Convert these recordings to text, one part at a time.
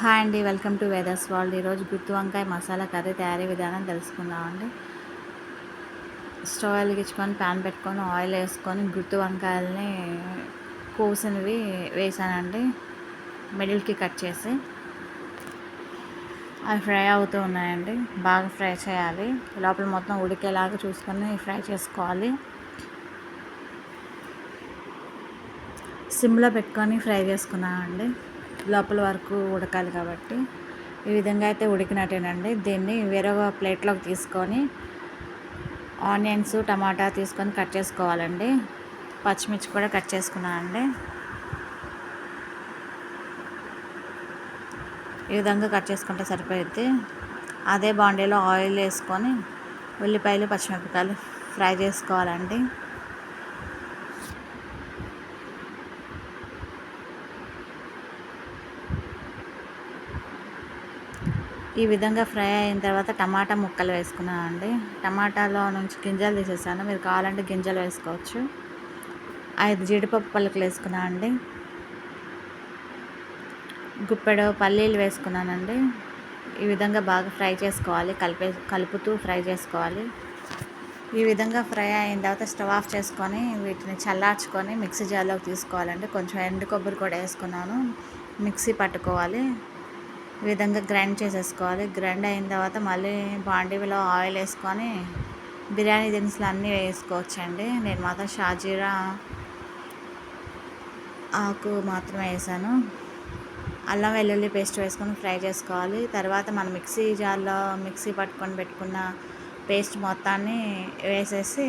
Hi అండి welcome to weathers world. ఈరోజు గుత్తి వంకాయ మసాలా కర్రీ తయారీ విధానం తెలుసుకుందామండి స్టవ్ వెలిగించుకొని ప్యాన్ పెట్టుకొని ఆయిల్ వేసుకొని గుత్తి వంకాయలని కోసినవి వేసానండి. మిడిల్కి కట్ చేసి అవి ఫ్రై అవుతూ ఉన్నాయండి. బాగా ఫ్రై చేయాలి. లోపల మొత్తం ఉడికేలాగా చూసుకొని ఫ్రై చేసుకోవాలి. సిమ్లో పెట్టుకొని ఫ్రై చేసుకున్నామండి లోపల వరకు ఉడకాలి కాబట్టి ఈ విధంగా అయితే ఉడికినట్టేనండి. దీన్ని వేరొక ప్లేట్లోకి తీసుకొని ఆనియన్స్ టమాటా తీసుకొని కట్ చేసుకోవాలండి. పచ్చిమిర్చి కూడా కట్ చేసుకున్నానండి. ఈ విధంగా కట్ చేసుకుంటే సరిపోయిద్ది. అదే బాండీలో ఆయిల్ వేసుకొని ఉల్లిపాయలు పచ్చిమిరపకాయలు ఫ్రై చేసుకోవాలండి. ఈ విధంగా ఫ్రై అయిన తర్వాత టమాటా ముక్కలు వేసుకున్నాను అండి టమాటాలో నుంచి గింజలు తీసేసాను. మీరు కావాలంటే గింజలు వేసుకోవచ్చు. ఐదు జీడిపప్పు పలుకులు వేసుకున్నాను అండి గుప్పెడు పల్లీలు వేసుకున్నానండి. ఈ విధంగా బాగా ఫ్రై చేసుకోవాలి. కలిపే కలుపుతూ ఫ్రై చేసుకోవాలి. ఈ విధంగా ఫ్రై అయిన తర్వాత స్టవ్ ఆఫ్ చేసుకొని వీటిని చల్లార్చుకొని మిక్సీ జార్లోకి తీసుకోవాలండి. కొంచెం ఎండు కొబ్బరి కూడా వేసుకున్నాను. మిక్సీ పట్టుకోవాలి. ఈ విధంగా గ్రైండ్ చేసేసుకోవాలి. గ్రైండ్ అయిన తర్వాత మళ్ళీ బాండీలో ఆయిల్ వేసుకొని బిర్యానీ దినుసులు అన్నీ వేసుకోవచ్చండి. నేను మాత్రం షాజీరా ఆకు మాత్రమే వేసాను. అల్లం వెల్లుల్లి పేస్ట్ వేసుకొని ఫ్రై చేసుకోవాలి. తర్వాత మనం మిక్సీ జార్లో మిక్సీ పట్టుకొని పెట్టుకున్న పేస్ట్ మొత్తాన్ని వేసేసి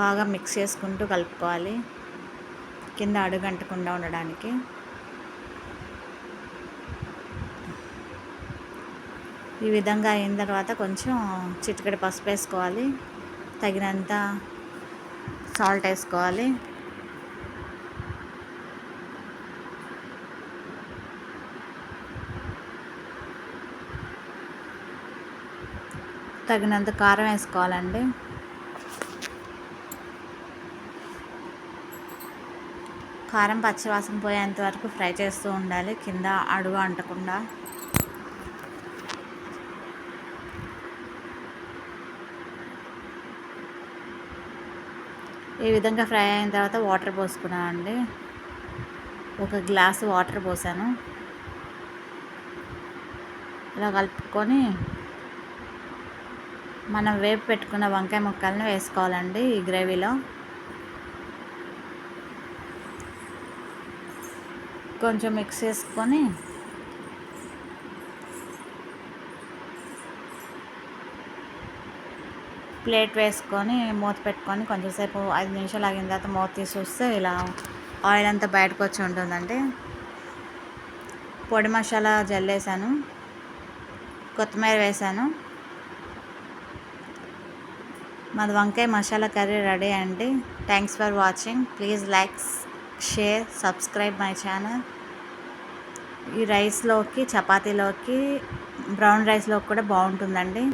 బాగా మిక్స్ చేసుకుంటూ కలుపుకోవాలి. కింద అడుగంటకుండా ఉండడానికి. ఈ విధంగా అయిన తర్వాత కొంచెం చిటికెడ పసుపు వేసుకోవాలి. తగినంత సాల్ట్ వేసుకోవాలి. తగినంత కారం వేసుకోవాలండి. కారం పచ్చివాసన పోయేంత వరకు ఫ్రై చేస్తూ ఉండాలి. కింద అడుగు అంటకుండా ఈ విధంగా ఫ్రై అయిన తర్వాత వాటర్ పోసుకున్నానండి ఒక గ్లాస్ వాటర్ పోసాను. ఇలా కలుపుకొని మనం వేపు పెట్టుకున్న వంకాయ ముక్కల్ని వేసుకోవాలండి ఈ గ్రేవీలో. కొంచెం మిక్స్ చేసుకొని ప్లేట్ వేసుకొని మూత పెట్టుకొని కొంచెంసేపు ఐదు నిమిషాలు ఆగిన తర్వాత మూత తీసి చూస్తే ఇలా ఆయిల్ అంతా బయటకు వచ్చి ఉంటుందండి. పొడి మసాలా జల్లేసాను కొత్తిమీర వేసాను. మాది వంకాయ మసాలా కర్రీ రెడీ అండి. Thanks for watching. Please like share subscribe my channel. ఈ రైస్లోకి చపాతీలోకి బ్రౌన్ రైస్లోకి కూడా బాగుంటుందండి.